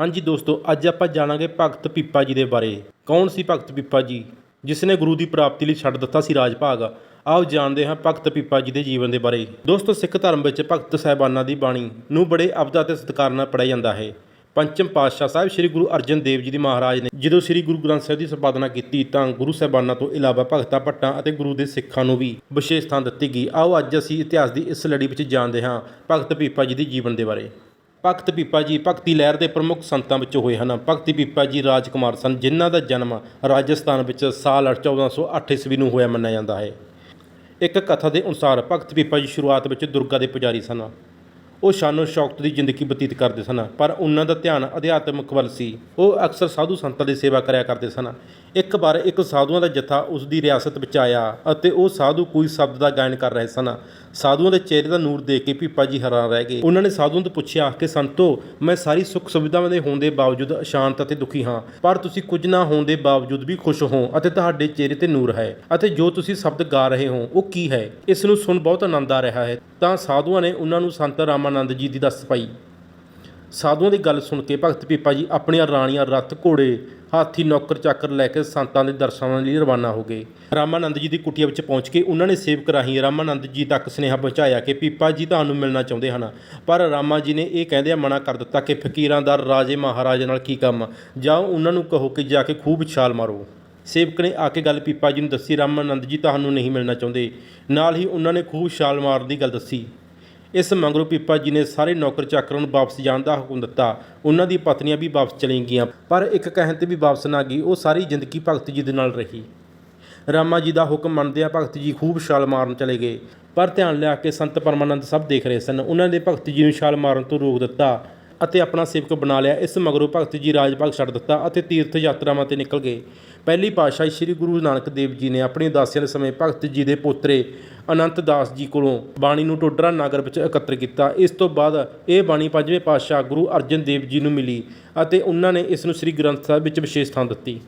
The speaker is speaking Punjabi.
ਹਾਂਜੀ ਦੋਸਤੋ, ਅੱਜ ਆਪਾਂ ਜਾਣਾਂਗੇ ਭਗਤ ਪੀਪਾ ਜੀ ਦੇ ਬਾਰੇ। ਕੌਣ ਸੀ ਭਗਤ ਪੀਪਾ ਜੀ? ਜਿਸ ਨੇ ਗੁਰੂ ਦੀ ਪ੍ਰਾਪਤੀ ਲਈ ਛੱਡ ਦਿੱਤਾ ਸੀ ਰਾਜ ਭਾਗ ਆਓ ਜਾਣਦੇ ਹਾਂ ਭਗਤ ਪੀਪਾ ਜੀ ਦੇ ਜੀਵਨ ਦੇ ਬਾਰੇ। ਦੋਸਤੋ, ਸਿੱਖ ਧਰਮ ਵਿੱਚ ਭਗਤ ਸਾਹਿਬਾਨਾਂ ਦੀ ਬਾਣੀ ਨੂੰ ਬੜੇ ਅਬਦਾ ਤੇ ਸਤਿਕਾਰ ਨਾਲ ਪੜ੍ਹਿਆ ਜਾਂਦਾ ਹੈ। ਪੰਚਮ ਪਾਤਸ਼ਾਹ ਸਾਹਿਬ ਸ੍ਰੀ ਗੁਰੂ ਅਰਜਨ ਦੇਵ ਜੀ ਦੇ ਮਹਾਰਾਜ ਨੇ ਜਦੋਂ ਸ੍ਰੀ ਗੁਰੂ ਗ੍ਰੰਥ ਸਾਹਿਬ ਦੀ ਸੰਪਾਦਨਾ ਕੀਤੀ ਤਾਂ ਗੁਰੂ ਸਾਹਿਬਾਨਾਂ ਤੋਂ ਇਲਾਵਾ ਭਗਤਾਂ, ਭੱਟਾਂ ਅਤੇ ਗੁਰੂ ਦੇ ਸਿੱਖਾਂ ਨੂੰ ਵੀ ਵਿਸ਼ੇਸ਼ ਥਾਂ ਦਿੱਤੀ ਗਈ। ਆਓ ਅੱਜ ਅਸੀਂ ਇਤਿਹਾਸ ਦੀ ਇਸ ਲੜੀ ਵਿੱਚ ਜਾਣਦੇ ਹਾਂ ਭਗਤ ਪੀਪਾ ਜੀ ਦੇ ਜੀਵਨ ਦੇ ਬਾਰੇ। ਭਗਤ ਪੀਪਾ ਜੀ ਭਗਤੀ ਲਹਿਰ ਦੇ ਪ੍ਰਮੁੱਖ ਸੰਤਾਂ ਵਿੱਚੋਂ ਹੋਏ ਹਨ। ਭਗਤੀ ਪੀਪਾ ਜੀ ਰਾਜਕੁਮਾਰ ਸਨ, ਜਿਨ੍ਹਾਂ ਦਾ ਜਨਮ ਰਾਜਸਥਾਨ ਵਿੱਚ ਸਾਲ 1408 ਈਸਵੀ ਨੂੰ ਹੋਇਆ ਮੰਨਿਆ ਜਾਂਦਾ ਹੈ। ਇੱਕ ਕਥਾ ਦੇ ਅਨੁਸਾਰ ਭਗਤ ਪੀਪਾ ਜੀ ਸ਼ੁਰੂਆਤ ਵਿੱਚ ਦੁਰਗਾ ਦੇ ਪੁਜਾਰੀ ਸਨ। ਉਹ ਸ਼ਾਨੋ ਸ਼ੌਕਤ ਦੀ ਜ਼ਿੰਦਗੀ ਬਤੀਤ ਕਰਦੇ ਸਨ, ਪਰ ਉਹਨਾਂ ਦਾ ਧਿਆਨ ਅਧਿਆਤਮਿਕ ਵੱਲ ਸੀ। ਉਹ ਅਕਸਰ ਸਾਧੂ ਸੰਤਾਂ ਦੀ ਸੇਵਾ ਕਰਿਆ ਕਰਦੇ ਸਨ। ਇੱਕ ਵਾਰ ਇੱਕ ਸਾਧੂਆਂ ਦਾ ਜਥਾ ਉਸ ਦੀ ਰਿਆਸਤ ਵਿੱਚ ਆਇਆ ਅਤੇ ਉਹ ਸਾਧੂ ਕੋਈ ਸ਼ਬਦ ਦਾ ਗਾਇਨ ਕਰ ਰਹੇ ਸਨ। ਸਾਧੂਆਂ ਦੇ ਚਿਹਰੇ ਦਾ ਨੂਰ ਦੇਖ ਕੇ ਪੀਪਾ ਜੀ ਹੈਰਾਨ ਰਹਿ ਗਏ। ਉਹਨਾਂ ਨੇ ਸਾਧੂਆਂ ਤੋਂ ਪੁੱਛਿਆ, ਕਿ ਸੰਤੋ, ਮੈਂ ਸਾਰੀ ਸੁੱਖ ਸੁਵਿਧਾਵਾਂ ਦੇ ਹੋਣ ਦੇ ਬਾਵਜੂਦ ਅਸ਼ਾਂਤ ਅਤੇ ਦੁਖੀ ਹਾਂ, ਪਰ ਤੁਸੀਂ ਕੁਝ ਨਾ ਹੋਣ ਦੇ ਬਾਵਜੂਦ ਵੀ ਖੁਸ਼ ਹੋ ਅਤੇ ਤੁਹਾਡੇ ਚਿਹਰੇ ਤੇ ਨੂਰ ਹੈ ਅਤੇ ਜੋ ਤੁਸੀਂ ਸ਼ਬਦ ਗਾ ਰਹੇ ਹੋ, ਉਹ ਕੀ ਹੈ? ਇਸ ਨੂੰ ਸੁਣ ਬਹੁਤ ਆਨੰਦ ਆ ਰਿਹਾ ਹੈ। ਤਾਂ ਸਾਧੂਆਂ ਨੇ ਉਹਨਾਂ ਨੂੰ ਸੰਤ ਰਾਮਾਨੰਦ ਜੀ ਦੀ ਦੱਸ ਪਾਈ ਸਾਧੂਆਂ ਦੀ ਗੱਲ ਸੁਣ ਕੇ ਭਗਤ ਪੀਪਾ ਜੀ ਆਪਣੀਆਂ ਰਾਣੀਆਂ ਰੱਥ ਘੋੜੇ, ਹਾਥੀ, ਨੌਕਰ, ਚਾਕਰ ਲੈ ਕੇ ਸੰਤਾਂ ਦੇ ਦਰਸ਼ਨਾਂ ਲਈ ਰਵਾਨਾ ਹੋ ਗਏ। ਰਾਮਾਨੰਦ ਜੀ ਦੀ ਕੁਟੀਆ ਵਿੱਚ ਪਹੁੰਚ ਕੇ ਉਹਨਾਂ ਨੇ ਸੇਵਕ ਰਾਹੀਂ ਰਾਮਾਨੰਦ ਜੀ ਤੱਕ ਸੁਨੇਹਾ ਪਹੁੰਚਾਇਆ ਕਿ ਪੀਪਾ ਜੀ ਤੁਹਾਨੂੰ ਮਿਲਣਾ ਚਾਹੁੰਦੇ ਹਨ। ਪਰ ਰਾਮਾ ਜੀ ਨੇ ਇਹ ਕਹਿੰਦਿਆਂ ਮਨਾ ਕਰ ਦਿੱਤਾ ਕਿ ਫਕੀਰਾਂ ਦਾ ਰਾਜੇ ਮਹਾਰਾਜੇ ਨਾਲ ਕੀ ਕੰਮ? ਜਾਓ ਉਹਨਾਂ ਨੂੰ ਕਹੋ ਕਿ ਜਾ ਕੇ ਖੂਬ ਛਾਲ ਮਾਰੋ। ਸੇਵਕ ਨੇ ਆ ਕੇ ਗੱਲ ਪੀਪਾ ਜੀ ਨੂੰ ਦੱਸੀ, ਰਾਮਾਨੰਦ ਜੀ, ਤੁਹਾਨੂੰ ਨਹੀਂ ਮਿਲਣਾ ਚਾਹੁੰਦੇ। ਨਾਲ ਹੀ ਉਹਨਾਂ ਨੇ ਖੂਬ ਛਾਲ ਮਾਰਨ ਦੀ ਗੱਲ ਦੱਸੀ। ਇਸ ਮੰਗਰੋਂ ਪੀਪਾ ਜੀ ਨੇ ਸਾਰੇ ਨੌਕਰ ਚਾਕਰਾਂ ਨੂੰ ਵਾਪਸ ਜਾਣ ਦਾ ਹੁਕਮ ਦਿੱਤਾ। ਉਹਨਾਂ ਦੀ ਪਤਨੀਆਂ ਵੀ ਵਾਪਸ ਚਲੀ ਗਈਆਂ, ਪਰ ਇੱਕ ਕਹਿਣ ਤੇ ਵੀ ਵਾਪਸ ਨਾ ਗਈ, ਉਹ ਸਾਰੀ ਜ਼ਿੰਦਗੀ ਭਗਤ ਜੀ ਦੇ ਨਾਲ ਰਹੀ। ਰਾਮਾ ਜੀ ਦਾ ਹੁਕਮ ਮੰਨਦਿਆਂ ਭਗਤ ਜੀ ਖੂਬ ਛਾਲ ਮਾਰਨ ਚਲੇ ਗਏ, ਪਰ ਧਿਆਨ ਲਿਆ ਕੇ ਸੰਤ ਪਰਮਾਨੰਦ ਸਭ ਦੇਖ ਰਹੇ ਸਨ। ਉਹਨਾਂ ਨੇ ਭਗਤ ਜੀ ਨੂੰ ਛਾਲ ਮਾਰਨ ਤੋਂ ਰੋਕ ਦਿੱਤਾ ਅਤੇ ਆਪਣਾ ਸੇਵਕ ਬਣਾ ਲਿਆ। ਇਸ ਮਗਰੋਂ ਭਗਤ ਜੀ ਰਾਜ ਭਾਗ ਛੱਡ ਦਿੱਤਾ ਅਤੇ ਤੀਰਥ ਯਾਤਰਾਵਾਂ ਤੇ ਨਿਕਲ ਗਏ। ਪਹਿਲੀ ਪਾਤਸ਼ਾਹੀ ਸ੍ਰੀ ਗੁਰੂ ਨਾਨਕ ਦੇਵ ਜੀ ਨੇ ਆਪਣੀ ਉਦਾਸੀਆਂ ਦੇ ਸਮੇਂ ਭਗਤ ਜੀ ਦੇ ਪੋਤਰੇ ਅਨੰਤ ਦਾਸ ਜੀ ਕੋਲੋਂ ਬਾਣੀ ਨੂੰ ਟੋਡਰਾ ਨਗਰ ਵਿੱਚ ਇਕੱਤਰ ਕੀਤਾ। ਇਸ ਤੋਂ ਬਾਅਦ ਇਹ ਬਾਣੀ ਪੰਜਵੇਂ ਪਾਤਸ਼ਾਹ ਗੁਰੂ ਅਰਜਨ ਦੇਵ ਜੀ ਨੂੰ ਮਿਲੀ ਅਤੇ ਉਹਨਾਂ ਨੇ ਇਸ ਨੂੰ ਸ੍ਰੀ ਗ੍ਰੰਥ ਸਾਹਿਬ ਵਿੱਚ ਵਿਸ਼ੇਸ਼ ਥਾਂ ਦਿੱਤੀ।